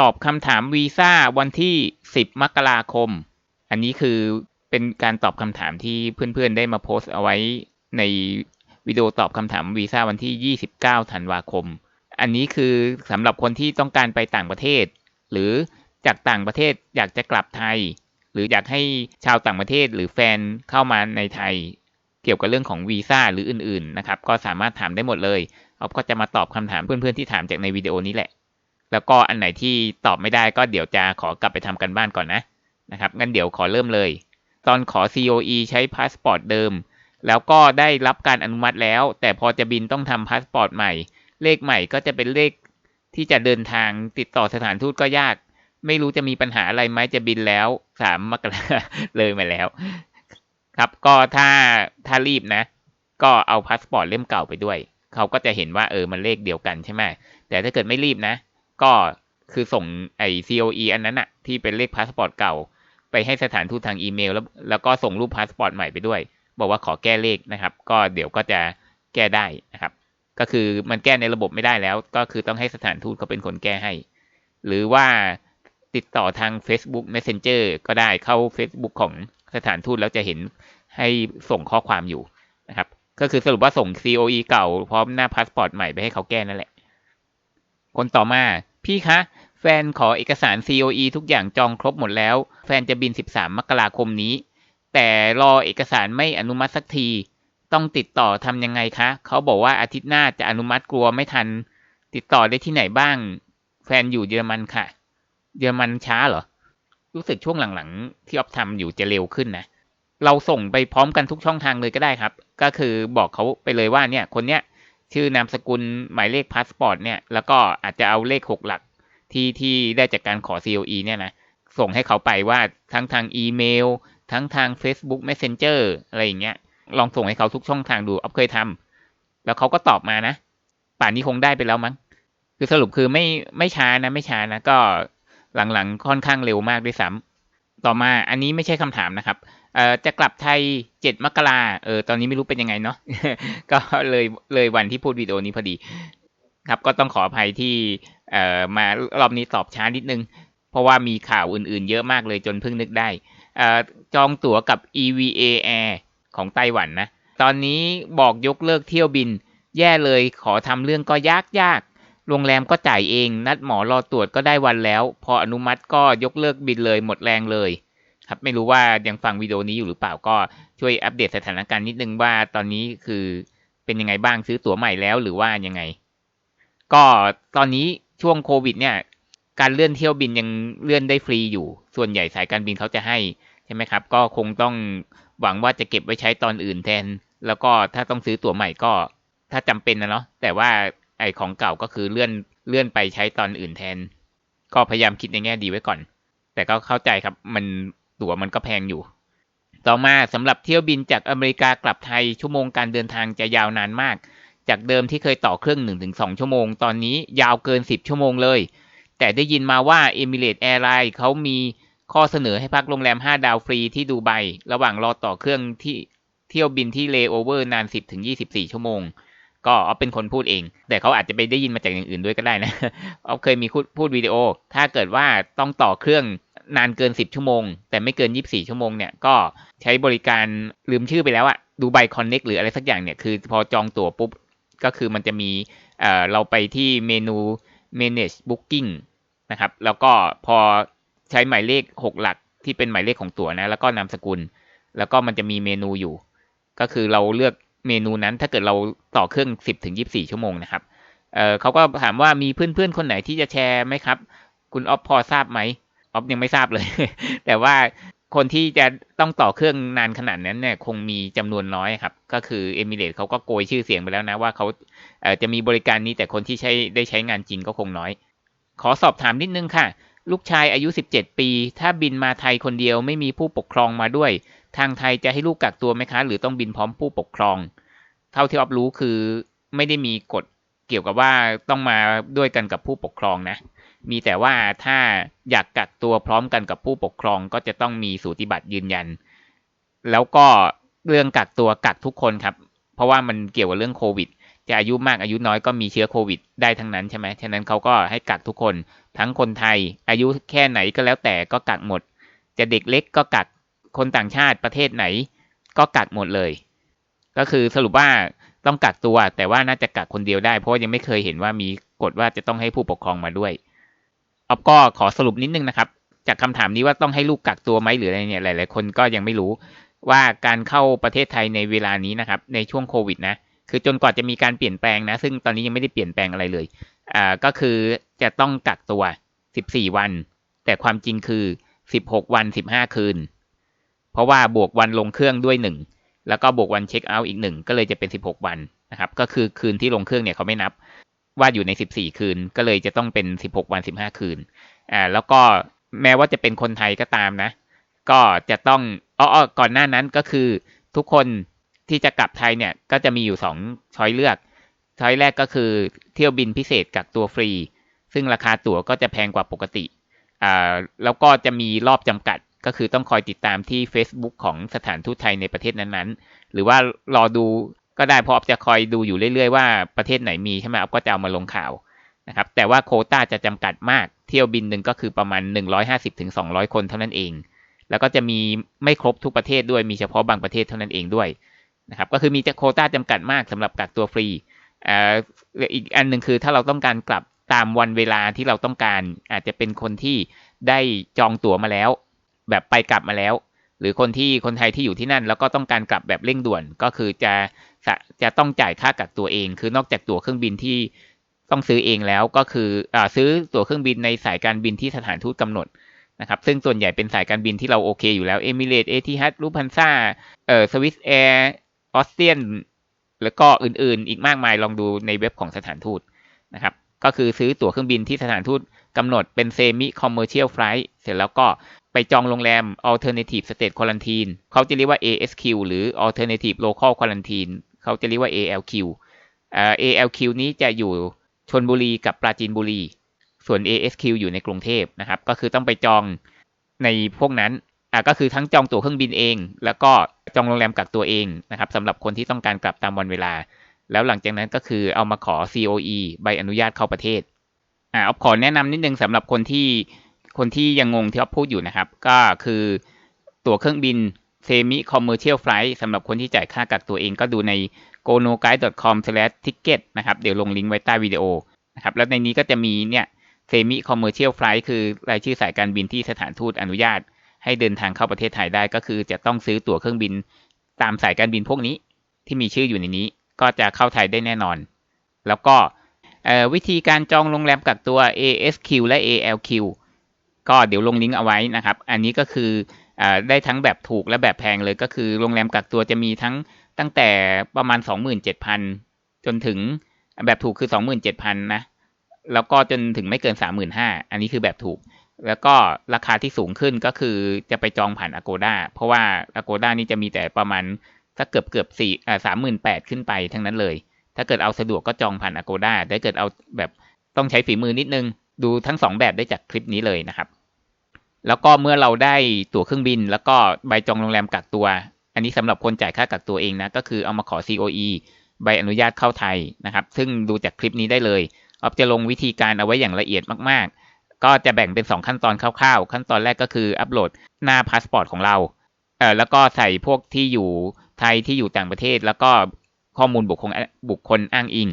ตอบคำถามวีซ่าวันที่ 10 มกราคม อันนี้คือเป็นการตอบคำถามที่เพื่อนๆ ได้มาโพสต์เอาไว้ในวิดีโอตอบคำถามวีซ่าวันที่ 29 ธันวาคม อันนี้คือสำหรับคนที่ต้องการไปต่างประเทศ หรือจากต่างประเทศอยากจะกลับไทย หรืออยากให้ชาวต่างประเทศหรือแฟนเข้ามาในไทย เกี่ยวกับเรื่องของวีซ่าหรืออื่นๆนะครับ ก็สามารถถามได้หมดเลยเอาก็จะมาตอบคำถามเพื่อนๆที่ถามจากในวิดีโอนี้แหละ แล้วก็อันไหนที่ตอบไม่ได้ก็เดี๋ยวจะขอกลับไปทำกันบ้านก่อนนะนะครับงั้นเดี๋ยวขอเริ่มเลย ตอนขอ COE ใช้พาสปอร์ตเดิม แล้วก็ได้รับการอนุมัติแล้ว แต่พอจะบินต้องทำพาสปอร์ตใหม่ เลขใหม่ก็จะเป็นเลขที่จะเดินทางติดต่อสถานทูตก็ยาก ไม่รู้จะมีปัญหาอะไรไหมจะบินแล้วสามมกราเลยมาแล้ว ครับก็ถ้าถ้ารีบนะ ก็เอาพาสปอร์ตเล่มเก่าไปด้วย เขาก็จะเห็นว่าเออมันเลขเดียวกันใช่ไหมแต่ถ้าเกิดไม่รีบนะ ก็คือส่งไอ้ COE อันนั้นอะที่เป็นเลขพาสปอร์ตเก่า ไปให้สถานทูตทางอีเมล แล้วแล้วก็ส่งรูปพาสปอร์ตใหม่ไปด้วย บอกว่าขอแก้เลขนะครับ ก็เดี๋ยวก็จะแก้ได้นะครับ ก็คือมันแก้ในระบบไม่ได้แล้ว ก็คือต้องให้สถานทูตเขาเป็นคนแก้ให้ หรือว่าติดต่อทาง Facebook Messenger ก็ได้เข้า Facebook ของสถานทูตแล้วจะเห็นให้ส่งข้อความอยู่นะครับ ก็คือสรุปว่าส่ง COE เก่าพร้อมหน้าพาสปอร์ตใหม่ไปให้เขาแก้นั่นแหละ คนต่อมา พี่คะ แฟนขอเอกสาร COE ทุกอย่างจองครบหมดแล้ว แฟนจะบิน 13 มกราคมนี้ แต่รอเอกสารไม่อนุมัติสักที ต้องติดต่อทำยังไงคะ เขาบอกว่าอาทิตย์หน้าจะอนุมัติกลัวไม่ทัน ติดต่อได้ที่ไหนบ้าง แฟนอยู่เยอรมันค่ะ เยอรมันช้าเหรอ รู้สึกช่วงหลังๆ ที่ออฟทำอยู่จะเร็วขึ้นนะ เราส่งไปพร้อมกันทุกช่องทางเลยก็ได้ครับ ก็คือบอกเขาไปเลยว่าเนี่ยคนเนี้ย ชื่อนามสกุลหมายเลขพาสปอร์ตเนี่ย แล้วก็อาจจะเอาเลขหกหลักที่ที่ได้จากการขอ COE เนี่ยนะ ส่งให้เขาไปว่าทั้งทางอีเมล ทั้งทาง Facebook Messenger อะไรอย่างเงี้ย ลองส่งให้เขาทุกช่องทางดูออฟเคยทำแล้วเขาก็ตอบมานะ ป่านนี้คงได้ไปแล้วมั้ง คือสรุปคือไม่ไม่ช้านะไม่ช้านะ ก็หลังๆค่อนข้างเร็วมากด้วยซ้ำ ต่อมาอันนี้ไม่ใช่คำถามนะครับเอ่อจะกลับไทยเจ็ดมกราเออตอนนี้ไม่รู้เป็นยังไงเนาะก็เลยเลยวันที่พูดวิดีโอนี้พอดี ครับก็ต้องขออภัยที่เอ่อมารอบนี้ตอบช้านิดนึง เพราะว่ามีข่าวอื่นๆ เยอะมากเลยจนเพิ่งนึกได้เอ่อจองตั๋วกับ EVA Air ของไต้หวันนะ ตอนนี้บอกยกเลิกเที่ยวบิน แย่เลยขอทำเรื่องก็ยากยาก โรงแรมก็จ่ายเอง นัดหมอรอตรวจก็ได้วันแล้ว พออนุมัติก็ยกเลิกบินเลยหมดแรงเลย ครับไม่รู้ว่ายังฟังวิดีโอนี้อยู่หรือเปล่าก็ช่วยอัปเดตสถานการณ์นิดนึงว่าตอนนี้คือเป็นยังไงบ้างซื้อตั๋วใหม่แล้วหรือว่ายังไง ก็ตอนนี้ช่วงโควิด เนี่ย การเลื่อนเที่ยวบินยังเลื่อนได้ฟรีอยู่ ส่วนใหญ่สายการบินเขาจะให้ใช่ไหมครับ ก็คงต้องหวังว่าจะเก็บไว้ใช้ตอนอื่นแทน แล้วก็ถ้าต้องซื้อตั๋วใหม่ก็ ถ้าจำเป็นนะเนาะแต่ว่า ไอของเก่าก็คือเลื่อนเลื่อนไปใช้ตอนอื่นแทน ก็พยายามคิดในแง่ดีไว้ก่อน แต่ก็เข้าใจครับมันตั๋วมันก็แพงอยู่ ต่อมาสำหรับเที่ยวบินจากอเมริกากลับไทยชั่วโมงการเดินทางจะยาวนานมาก จากเดิมที่เคยต่อเครื่อง 1-2 ชั่วโมง ตอนนี้ยาวเกิน 10 ชั่วโมงเลย แต่ได้ยินมาว่า Emirates Airlines เขามีข้อเสนอให้พักโรงแรม 5 ดาวฟรีที่ดูไบระหว่างรอต่อเครื่องที่เที่ยวบินที่เลโอเวอร์นาน 10-24 ชั่วโมง ก็เอาเป็นคนพูดเอง แต่เขาอาจจะไปได้ยินมาจากอย่างอื่นด้วยก็ได้นะเอาเคยมีพูดวิดีโอ ถ้าเกิดว่าต้องต่อเครื่องนานเกิน 10 ชั่วโมง แต่ไม่เกิน 24 ชั่วโมงเนี่ยก็ใช้บริการลืมชื่อไปแล้วอะดูไบคอนเน็กหรืออะไรสักอย่างเนี่ยคือพอจองตั๋วปุ๊บ ก็คือมันจะมีเอ่อเราไปที่เมนู manage booking นะครับ แล้วก็พอใช้หมายเลข 6 หลักที่เป็นหมายเลขของตั๋วนะ แล้วก็นามสกุล แล้วก็มันจะมีเมนูอยู่ ก็คือเราเลือก เมนูนั้นถ้าเกิดเราต่อเครื่อง 10ถึง24 ชั่วโมงนะครับเออเขาก็ถามว่ามีเพื่อนๆคนไหนที่จะแชร์ไหมครับ คุณออฟพอทราบไหมออฟยังไม่ทราบเลย แต่ว่าคนที่จะต้องต่อเครื่องนานขนาดนั้นเนี่ยคงมีจำนวนน้อยครับ ก็คือเอมิเรตเขาก็โกยชื่อเสียงไปแล้วนะว่าเขาเจะมีบริการนี้แต่คนที่ใช้ได้ใช้งานจริงก็คงน้อย ขอสอบถามนิดนึงค่ะ ลูกชายอายุ 17 ปี ถ้าบินมาไทยคนเดียวไม่มีผู้ปกครองมาด้วย ทางไทยจะให้ลูกกักตัวไหมคะ หรือต้องบินพร้อมผู้ปกครอง เท่าที่ออฟรู้คือไม่ได้มีกฎเกี่ยวกับว่าต้องมาด้วยกันกับผู้ปกครองนะ มีแต่ว่าถ้าอยากกักตัวพร้อมกันกับผู้ปกครองก็จะต้องมีสูติบัตรยืนยัน แล้วก็เรื่องกักตัวกักทุกคนครับ เพราะว่ามันเกี่ยวกับเรื่องโควิด จะอายุมากอายุน้อยก็มีเชื้อโควิด ได้ทั้งนั้นใช่ไหมฉะนั้นเขาก็ให้กักทุกคน ทั้งคนไทย อายุแค่ไหนก็แล้วแต่ก็กักหมด จะเด็กเล็กก็กัก คนต่างชาติประเทศไหน ก็กักหมดเลย ก็คือสรุปว่าต้องกักตัว แต่ว่าน่าจะกักคนเดียวได้ เพราะยังไม่เคยเห็นว่ามีกฎว่าจะต้องให้ผู้ปกครองมาด้วยออฟก็ขอสรุปนิดนึงนะครับ จากคำถามนี้ว่าต้องให้ลูกกักตัวไหมหรืออะไรเนี่ยหลาย ๆ คนก็ยังไม่รู้ว่าการเข้าประเทศไทยในเวลานี้นะครับ ในช่วงโควิดนะคือจนกว่าจะมีการเปลี่ยนแปลงนะ ซึ่งตอนนี้ยังไม่ได้เปลี่ยนแปลงอะไรเลยอ่าก็คือจะต้องกักตัว 14 วัน แต่ความจริงคือ 16 วัน 15 คืน เพราะว่าบวกวันลงเครื่องด้วยหนึ่งแล้วก็บวกวันเช็คเอาท์อีกหนึ่งก็เลยจะเป็น16วันนะครับ ก็คือคืนที่ลงเครื่องเนี่ยเขาไม่นับ ว่าอยู่ใน14คืน ก็เลยจะต้องเป็น16วัน15คืน อ่า แล้วก็แม้ว่าจะเป็นคนไทยก็ตามนะ ก็จะต้องอ๋อก่อนหน้านั้นก็คือทุกคนที่จะกลับไทยเนี่ยก็จะมีอยู่สองช้อยเลือก ช้อยแรกก็คือเที่ยวบินพิเศษกักตัวฟรี ซึ่งราคาตั๋วก็จะแพงกว่าปกติ อ่า แล้วก็จะมีรอบจำกัด ก็คือต้องคอยติดตามที่ Facebook ของสถานทูตไทยในประเทศนั้นๆ หรือว่ารอดูก็ได้เพราะจะคอยดูอยู่เรื่อยๆว่าประเทศไหนมีใช่ไหมอัก็จะเอามาลงข่าวนะครับแต่ว่าโคต้าจะจำกัดมากเที่ยวบินหนึ่งก็คือประมาณ 150-200 คนเท่านั้นเอง แล้วก็จะมีไม่ครบทุกประเทศด้วยมีเฉพาะบางประเทศเท่านั้นเองด้วยนะครับก็คือมีโคต้าจำกัดมากสำหรับกักตัวฟรีอ่าอีกอันหนึ่งคือถ้าเราต้องการกลับตามวันเวลาที่เราต้องการอาจจะเป็นคนที่ได้จองตั๋วมาแล้ว แบบไปกลับมาแล้ว หรือคนที่คนไทยที่อยู่ที่นั่น แล้วก็ต้องการกลับแบบเร่งด่วนก็คือจะจะต้องจ่ายค่ากักตัวเอง คือนอกจากตั๋วเครื่องบินที่ต้องซื้อเองแล้วก็คืออซื้อตั๋วเครื่องบินในสายการบินที่สถานทูตกำหนดนะครับซึ่งส่วนใหญ่เป็นสายการบินที่เราโอเคอยู่แล้วเอมิเรตเอทีฮัตลูพันซ่าเอ่อสวิสแอร์ออสเตียนแล้วก็อื่นๆ อีกมากมายลองดูในเว็บของสถานทูตนะครับก็คือซื้อตั๋วเครื่องบินที่สถานทูตกำหนดเป็นเซมิคอมเมอร์เชียลไฟล์เสร็จแล้วก็ ไปจองโรงแรม Alternative State Quarantine เขาจะเรียกว่า ASQ หรือ Alternative Local Quarantine เขาจะเรียกว่า ALQ อ่า ALQ นี้จะอยู่ชนบุรีกับปราจีนบุรี ส่วน ASQ อยู่ในกรุงเทพนะครับ ก็คือต้องไปจองในพวกนั้นอ่าก็คือทั้งจองตั๋วเครื่องบินเอง แล้วก็จองโรงแรมกักตัวเองนะครับสำหรับคนที่ต้องการกลับตามวันเวลา แล้วหลังจากนั้นก็คือเอามาขอ COE ใบอนุญาตเข้าประเทศอ่าออฟขอแนะนำนิดนึงสำหรับคนที่ คนที่ยังงงที่ออฟพูดอยู่นะครับ ก็คือตั๋วเครื่องบิน semi commercial flight สำหรับคนที่จ่ายค่ากักตัวเองก็ดูใน gonoguide.com/ticket นะครับ เดี๋ยวลงลิงก์ไว้ใต้วิดีโอนะครับ แล้วในนี้ก็จะมีเนี่ยเซมิคอมเมอร์เชียลไฟล์คือรายชื่อสายการบินที่สถานทูตอนุญาต ให้เดินทางเข้าประเทศไทยได้ก็คือจะต้องซื้อตั๋วเครื่องบินตามสายการบินพวกนี้ที่มีชื่ออยู่ในนี้ก็จะเข้าไทยได้แน่นอน แล้วก็วิธีการจองโรงแรมกักตัว ASQ และ ALQ ก็เดี๋ยวลงลิงก์เอาไว้นะครับ อันนี้ก็คืออได้ทั้งแบบถูกและแบบแพงเลยก็คือโรงแรมกักตัวจะมีทั้งตั้งแต่ประมาณ 27,000 จนถึงแบบถูกคือ 27,000 นะ แล้วก็จนถึงไม่เกินสามหมื่นห้าอันนี้คือแบบถูก แล้วก็ราคาที่สูงขึ้นก็คือจะไปจองผ่าน Agoda เพราะว่า Agoda นี่จะมีแต่ประมาณถ้าเกือบเกือบสี่อ่าสามหมื่นแปดขึ้นไปทั้งนั้นเลย ถ้าเกิดเอาสะดวกก็จองผ่าน Agoda ถ้าเกิดเอาแบบต้องใช้ฝีมือนิดนึง ดูทั้งสองแบบได้จากคลิปนี้เลยนะครับ แล้วก็เมื่อเราได้ตั๋วเครื่องบิน แล้วก็ใบจองโรงแรมกักตัว อันนี้สำหรับคนจ่ายค่ากักตัวเองนะ ก็คือเอามาขอ COE ใบอนุญาตเข้าไทยนะครับ ซึ่งดูจากคลิปนี้ได้เลยออฟจะลงวิธีการเอาไว้อย่างละเอียดมาก ๆ ก็จะแบ่งเป็น 2 ขั้นตอนคร่าวๆ ขั้นตอนแรกก็คืออัปโหลดหน้าพาสปอร์ตของเราเอ่อแล้วก็ใส่พวกที่อยู่ไทยที่อยู่ต่างประเทศ แล้วก็ข้อมูลบุคคลบุคคลอ้างอิง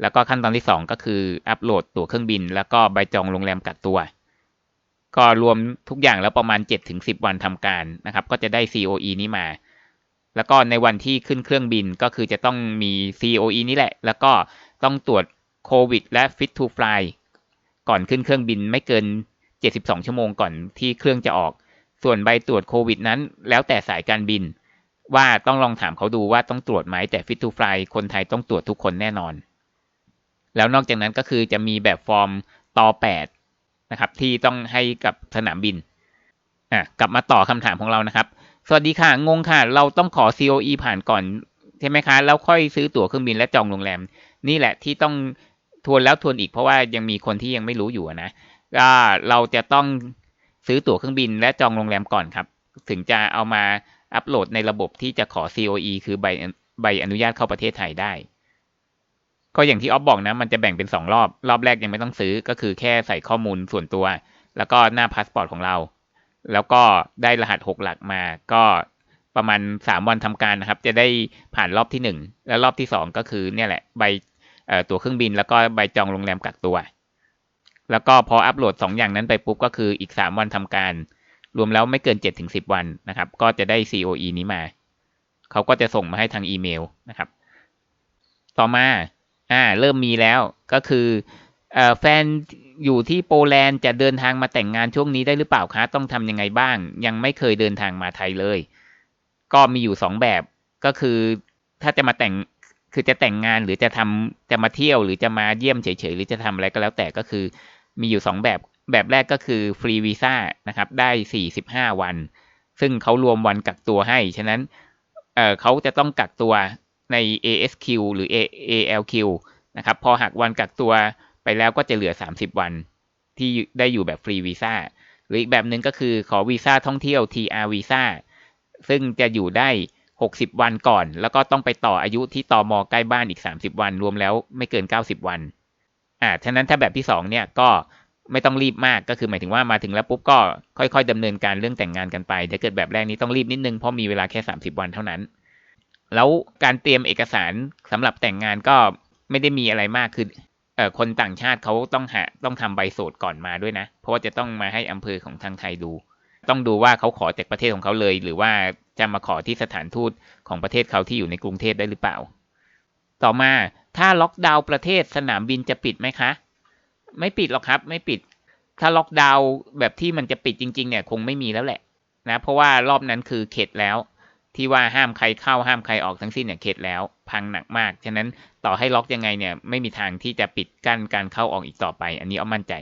แล้วก็ขั้นตอนที่ 2 ก็คืออัปโหลดตั๋วเครื่องบิน แล้วก็ใบจองโรงแรมกักตัว ก็รวมทุกอย่างแล้วประมาณ 7-10 วันทำการนะครับ ก็จะได้ COE นี้มา แล้วก็ในวันที่ขึ้นเครื่องบินก็คือจะต้องมี COE นี้แหละ แล้วก็ต้องตรวจโควิดและ Fit to Fly ก่อนขึ้นเครื่องบินไม่เกิน 72 ชั่วโมงก่อนที่เครื่องจะออก ส่วนใบตรวจโควิดนั้นแล้วแต่สายการบิน ว่าต้องลองถามเขาดูว่าต้องตรวจไหมแต่ Fit to Fly คนไทยต้องตรวจทุกคนแน่นอน แล้วนอกจากนั้นก็คือจะมีแบบฟอร์มต่อ8นะครับที่ต้องให้กับสนามบินอะกลับมาต่อคำถามของเรานะครับ สวัสดีค่ะ งงค่ะ เราต้องขอ COE ผ่านก่อนใช่ไหมคะ แล้วค่อยซื้อตั๋วเครื่องบินและจองโรงแรม นี่แหละที่ต้องทวนแล้วทวนอีกเพราะว่ายังมีคนที่ยังไม่รู้อยู่นะก็เราจะต้องซื้อตั๋วเครื่องบินและจองโรงแรมก่อนครับ ถึงจะเอามาอัปโหลดในระบบที่จะขอ COE คือใบใบอนุญาตเข้าประเทศไทยได้ ก็อย่างที่ออฟบอกนะ มันจะแบ่งเป็นสองรอบ รอบแรกยังไม่ต้องซื้อก็คือแค่ใส่ข้อมูลส่วนตัว แล้วก็หน้าพาสปอร์ตของเรา แล้วก็ได้รหัสหกหลักมา ก็ประมาณสามวันทำการนะครับ จะได้ผ่านรอบที่หนึ่งแล้วรอบที่สองก็คือเนี่ยแหละใบตั๋วเครื่องบิน แล้วก็ใบจองโรงแรมกักตัว แล้วก็พออัปโหลดสองอย่างนั้นไปปุ๊บก็คืออีกสามวันทำการ รวมแล้วไม่เกินเจ็ดถึงสิบวันนะครับ ก็จะได้ COE นี้มา เขาก็จะส่งมาให้ทางอีเมลนะครับ ต่อมา อ่าเริ่มมีแล้วก็คือแฟนอยู่ที่โปแลนด์จะเดินทางมาแต่งงานช่วงนี้ได้หรือเปล่าคะต้องทำยังไงบ้าง ยังไม่เคยเดินทางมาไทยเลย ก็มีอยู่สองแบบก็คือถ้าจะมาแต่งคือจะแต่งงานหรือจะทำจะมาเที่ยวหรือจะมาเยี่ยมเฉยๆหรือจะทำอะไรก็แล้วแต่ก็คือ มีอยู่สองแบบแบบแรกก็คือฟรีวีซ่านะครับได้สี่สิบห้าวัน ซึ่งเขารวมวันกักตัวให้ ฉะนั้นเเขาจะต้องกักตัว ใน ASQ หรือ ALQ นะครับ พอหักวันกักตัวไปแล้วก็จะเหลือ 30 วันที่ได้อยู่แบบฟรีวีซ่า หรืออีกแบบหนึ่งก็คือขอวีซ่าท่องเที่ยว TR วีซ่า ซึ่งจะอยู่ได้ 60 วันก่อน แล้วก็ต้องไปต่ออายุที่ตอมอใกล้บ้านอีก 30 วัน รวมแล้วไม่เกิน 90 วัน อ่า ฉะนั้นถ้าแบบที่ 2 เนี่ยก็ไม่ต้องรีบมาก ก็คือหมายถึงว่ามาถึงแล้วปุ๊บก็ค่อยๆดำเนินการเรื่องแต่งงานกันไปถ้าเกิดแบบแรกนี้ต้องรีบนิดนึงเพราะมีเวลาแค่ 30 วันเท่านั้น แล้วการเตรียมเอกสารสำหรับแต่งงานก็ไม่ได้มีอะไรมากคือเอ่อคนต่างชาติเขาต้องหาต้องทำใบโสดก่อนมาด้วยนะ เพราะว่าจะต้องมาให้อำเภอของทางไทยดู ต้องดูว่าเขาขอจากประเทศของเขาเลย หรือว่าจะมาขอที่สถานทูตของประเทศเขาที่อยู่ในกรุงเทพได้หรือเปล่า ต่อมาถ้าล็อกดาวน์ประเทศสนามบินจะปิดไหมคะ ไม่ปิดหรอกครับ ไม่ปิด ถ้าล็อกดาวน์แบบที่มันจะปิดจริง ๆ เนี่ย คงไม่มีแล้วแหละนะ เพราะว่ารอบนั้นคือเข็ดแล้ว ที่ว่าห้ามใครเข้าห้ามใครออกทั้งสิ้นเนี่ยเข็ดแล้ว พังหนักมาก ฉะนั้นต่อให้ล็อกยังไงเนี่ยไม่มีทางที่จะปิดกั้นการเข้าออกอีกต่อไป อันนี้เอามั่นใจ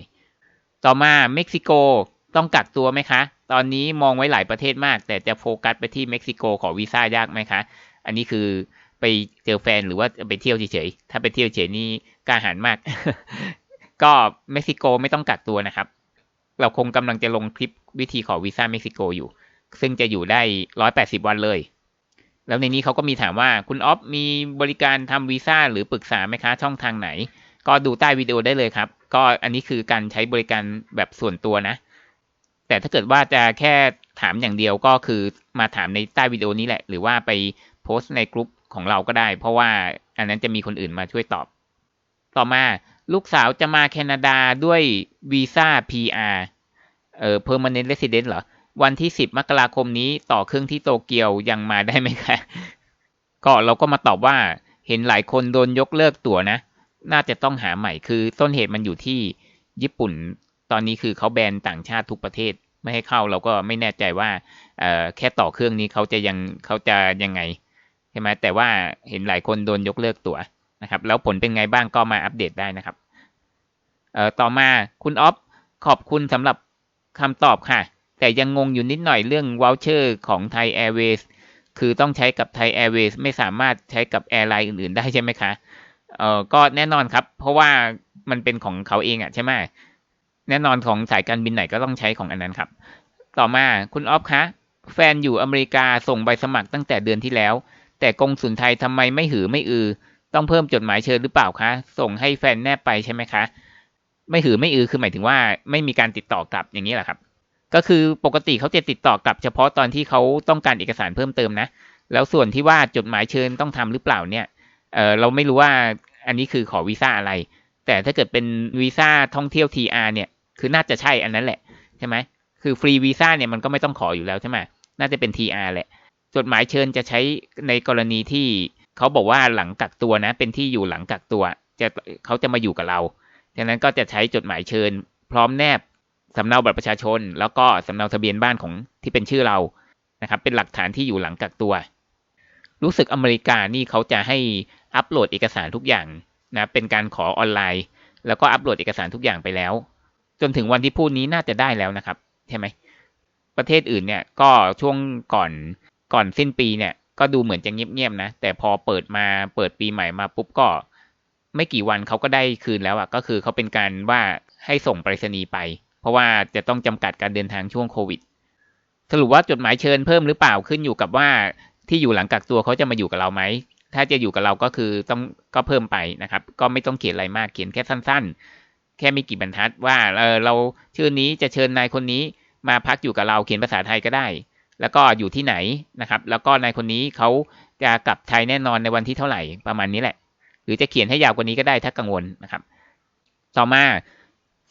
ต่อมาเม็กซิโกต้องกักตัวไหมคะ ตอนนี้มองไว้หลายประเทศมาก แต่จะโฟกัสไปที่เม็กซิโกขอวีซ่ายากไหมคะ อันนี้คือไปเจอแฟนหรือว่าไปเที่ยวเฉยๆถ้าไปเที่ยวเฉยนี่กล้าหาญมาก ก็เม็กซิโกไม่ต้องกักตัวนะครับ เราคงกำลังจะลงคลิปวิธีขอวีซ่าเม็กซิโกอยู่ ซึ่งจะอยู่ได้ร้อยแปดสิบวันเลย แล้วในนี้เขาก็มีถามว่าคุณออฟมีบริการทำวีซ่าหรือปรึกษาไหมคะช่องทางไหน ก็ดูใต้วิดีโอได้เลยครับ ก็อันนี้คือการใช้บริการแบบส่วนตัวนะ แต่ถ้าเกิดว่าจะแค่ถามอย่างเดียวก็คือมาถามในใต้วิดีโอนี้แหละ หรือว่าไปโพสต์ในกลุ่มของเราก็ได้ เพราะว่าอันนั้นจะมีคนอื่นมาช่วยตอบ ต่อมาลูกสาวจะมาแคนาดาด้วยวีซ่า PR เอ่อ permanent resident เหรอ วันที่สิบมกราคมนี้ต่อเครื่องที่โตเกียวยังมาได้ไหมคะก็เราก็มาตอบว่าเห็นหลายคนโดนยกเลิกตั๋วนะ น่าจะต้องหาใหม่คือต้นเหตุมันอยู่ที่ญี่ปุ่น ตอนนี้คือเขาแบนต่างชาติทุกประเทศไม่ให้เข้าเราก็ไม่แน่ใจว่าแค่ต่อเครื่องนี้เขาจะยังเขาจะยังไงใช่ไหมแต่ว่าเห็นหลายคนโดนยกเลิกตั๋วนะครับ แล้วผลเป็นไงบ้างก็มาอัปเดตได้นะครับต่อมาคุณออฟขอบคุณสำหรับคำตอบค่ะ แต่ยังงงอยู่นิดหน่อยเรื่องวอลเชอร์ของไทยแอร์เวย์คือต้องใช้กับไทยแอร์เวย์ไม่สามารถใช้กับแอร์ไลน์อื่นๆ ได้ใช่ไหมคะเออก็แน่นอนครับ เพราะว่ามันเป็นของเขาเองอะใช่ไหมแน่นอนของสายการบินไหนก็ต้องใช้ของอันนั้นครับ ต่อมาคุณออฟคะแฟนอยู่อเมริกาส่งใบสมัครตั้งแต่เดือนที่แล้ว แต่กงสุนไทยทำไมไม่หือไม่อือ ต้องเพิ่มจดหมายเชิญหรือเปล่าคะ ส่งให้แฟนแนบไปใช่ไหมคะ ไม่หือไม่อือคือหมายถึงว่าไม่มีการติดต่อกลับอย่างนี้แหละครับ ก็คือปกติเขาจะติดต่อกลับเฉพาะตอนที่เขาต้องการเอกสารเพิ่มเติมนะ แล้วส่วนที่ว่าจดหมายเชิญต้องทำหรือเปล่าเนี่ยเออเราไม่รู้ว่าอันนี้คือขอวีซ่าอะไร แต่ถ้าเกิดเป็นวีซ่าท่องเที่ยว TR เนี่ย คือน่าจะใช่อันนั้นแหละใช่ไหมคือฟรีวีซ่าเนี่ยมันก็ไม่ต้องขออยู่แล้วใช่ไหมน่าจะเป็น TR แหละ จดหมายเชิญจะใช้ในกรณีที่เขาบอกว่าหลังกักตัวนะ เป็นที่อยู่หลังกักตัว จะเขาจะมาอยู่กับเราดังนั้นก็จะใช้จดหมายเชิญ พร้อมแนบ สำเนาบัตรประชาชน แล้วก็สำเนาทะเบียนบ้านของที่เป็นชื่อเรานะครับเป็นหลักฐานที่อยู่หลังกักตัว รู้สึกอเมริกานี่เขาจะให้อัปโหลดเอกสารทุกอย่างนะเป็นการขอออนไลน์ แล้วก็อัปโหลดเอกสารทุกอย่างไปแล้ว จนถึงวันที่พูดนี้น่าจะได้แล้วนะครับใช่ไหมประเทศอื่นเนี่ยก็ช่วงก่อนก่อนสิ้นปีเนี่ยก็ดูเหมือนจะเงียบๆนะ แต่พอเปิดมาเปิดปีใหม่มาปุ๊บก็ ไม่กี่วันเขาก็ได้คืนแล้วอะ่ะก็คือเขาเป็นการว่าให้ส่งไปรษณีย์ไป ราะว่าจะต้องจำกัดการเดินทางช่วงโควิด สรุปว่าจดหมายเชิญเพิ่มหรือเปล่าขึ้นอยู่กับว่าที่อยู่หลังกักตัวเขาจะมาอยู่กับเราไหม ถ้าจะอยู่กับเราก็คือต้องก็เพิ่มไปนะครับ ก็ไม่ต้องเขียนอะไรมากเขียนแค่สั้น ๆ แค่ไม่กี่บรรทัดว่าเออเราชื่อนี้จะเชิญนายคนนี้มาพักอยู่กับเราเขียนภาษาไทยก็ได้ แล้วก็อยู่ที่ไหนนะครับ แล้วก็นายคนนี้เขาจะกลับไทยแน่นอนในวันที่เท่าไหร่ประมาณนี้แหละ หรือจะเขียนให้ยาวกว่านี้ก็ได้ถ้ากังวลนะครับ ต่อมา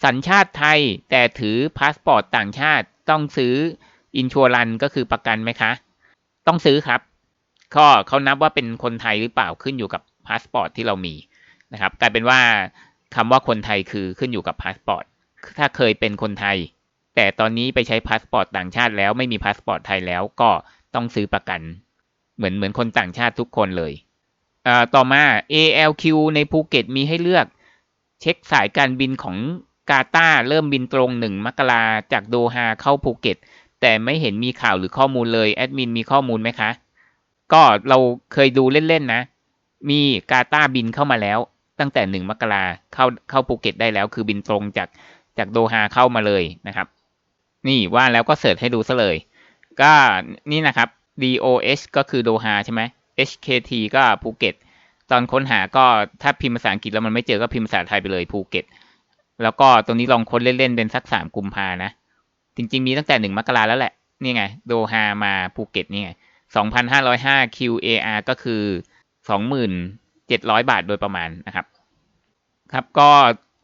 สัญชาติไทยแต่ถือพาสปอร์ตต่างชาติต้องซื้ออินชัวรันก็คือประกันไหมคะ ต้องซื้อครับก็เขานับว่าเป็นคนไทยหรือเปล่าขึ้นอยู่กับพาสปอร์ตที่เรามีนะครับกลายเป็นว่าคำว่าคนไทยคือขึ้นอยู่กับพาสปอร์ตถ้าเคยเป็นคนไทย แต่ตอนนี้ไปใช้พาสปอร์ตต่างชาติแล้วไม่มีพาสปอร์ตไทยแล้วก็ต้องซื้อประกัน เหมือนเหมือนคนต่างชาติทุกคนเลยต่อมา ALQ ในภูเก็ตมีให้เลือก เช็คสายการบินของ กาตาร์เริ่มบินตรงหนึ่งมกราจากโดฮาเข้าภูเก็ต แต่ไม่เห็นมีข่าวหรือข้อมูลเลย แอดมินมีข้อมูลไหมคะ ก็เราเคยดูเล่นๆนะ มีกาตาร์บินเข้ามาแล้ว ตั้งแต่หนึ่งมกราเข้าเข้าภูเก็ตได้แล้ว คือบินตรงจากจากโดฮาเข้ามาเลยนะครับ นี่ว่าแล้วก็เสิร์ชให้ดูซะเลย ก็นี่นะครับ DOH ก็คือโดฮาใช่ไหม HKT ก็ภูเก็ตตอนค้นหาก็ถ้าพิมพ์ภาษาอังกฤษแล้วมันไม่เจอก็พิมพ์ภาษาไทยไปเลยภูเก็ต แล้วก็ตรงนี้ลองค้นเล่นๆเป็นสักสามกุมภานะ จริงๆมีตั้งแต่หนึ่งมกราแล้วแหละ นี่ไง โดฮามาภูเก็ตนี่ไงสองพันห้าร้อยห้า QAR ก็คือสองหมื่นเจ็ดร้อยบาทโดยประมาณนะครับ ครับก็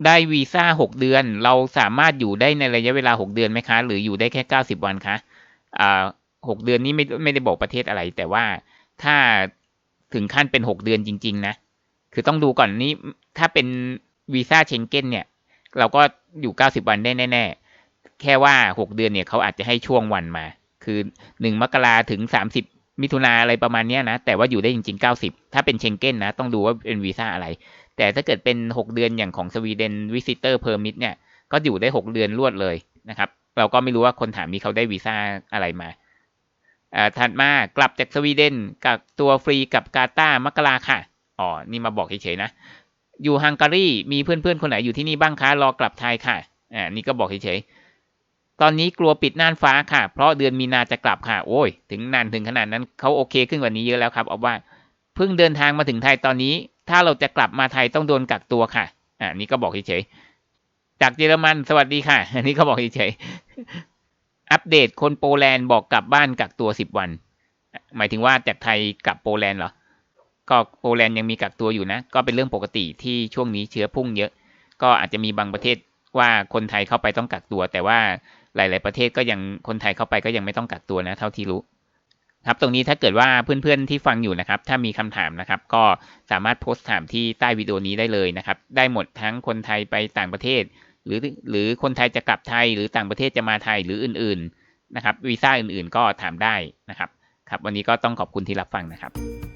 ได้วีซ่าหกเดือน เราสามารถอยู่ได้ในระยะเวลาหกเดือนไหมคะ หรืออยู่ได้แค่เก้าสิบวันคะอ่าหกเดือนนี้ไม่ไม่ได้บอกประเทศอะไร แต่ว่าถ้าถึงขั้นเป็นหกเดือนจริง ๆ นะ คือต้องดูก่อนนี้ถ้าเป็นวีซ่าเชงเก้นเนี่ย เราก็อยู่เก้าสิบวันได้แน่ๆแค่ว่าหกเดือนเนี่ยเขาอาจจะให้ช่วงวันมา คือหนึ่งมกราถึงสามสิบมิถุนาอะไรประมาณเนี้ยนะ แต่ว่าอยู่ได้จริงๆเก้าสิบถ้าเป็นเชงเก้นนะ ต้องดูว่าเป็นวีซ่าอะไร แต่ถ้าเกิดเป็นหกเดือนอย่างของสวีเดนวิสิเตอร์เพอร์มิทเนี่ย ก็อยู่ได้หกเดือนรวดเลยนะครับ เราก็ไม่รู้ว่าคนถามนี้เขาได้วีซ่าอะไรมาอ่อถัดมากลับจากสวีเดนกับตัวฟรีกับกาตาร์มกราค่ะ อ๋อ นี่มาบอกเฉยๆนะ อยู่ฮังการีมีเพื่อนๆคนไหนอยู่ที่นี่บ้างคะรอกลับไทยค่ะอ่านี่ก็บอกเฉยๆตอนนี้กลัวปิดน่านฟ้าค่ะ เพราะเดือนมีนาจะกลับค่ะ โอ้ย ถึงนานถึงขนาดนั้นเขาโอเคขึ้นกว่านี้เยอะแล้วครับเอาว่าเพิ่งเดินทางมาถึงไทยตอนนี้ ถ้าเราจะกลับมาไทยต้องโดนกักตัวค่ะ อ่านี่ก็บอกเฉยๆจากเยอรมันสวัสดีค่ะ อันนี้ก็บอกเฉยๆอัปเดตคนโปแลนด์บอกกลับบ้านกักตัวสิบวัน หมายถึงว่าจากไทยกลับโปแลนด์เหรอ ก็โปแลนด์ยังมีกักตัวอยู่นะ ก็เป็นเรื่องปกติที่ช่วงนี้เชื้อพุ่งเยอะ ก็อาจจะมีบางประเทศว่าคนไทยเข้าไปต้องกักตัว แต่ว่าหลาย ๆ ประเทศก็ยังคนไทยเข้าไปก็ยังไม่ต้องกักตัวนะ เท่าที่รู้ครับตรงนี้ถ้าเกิดว่าเพื่อนๆที่ฟังอยู่นะครับ ถ้ามีคำถามนะครับ ก็สามารถโพสต์ถามที่ใต้วิดีโอนี้ได้เลยนะครับ ได้หมดทั้งคนไทยไปต่างประเทศ หรือหรือคนไทยจะกลับไทย หรือต่างประเทศจะมาไทยหรืออื่น ๆนะครับวีซ่าอื่นๆก็ถามได้นะครับ ครับ วันนี้ก็ต้องขอบคุณที่รับฟังนะครับ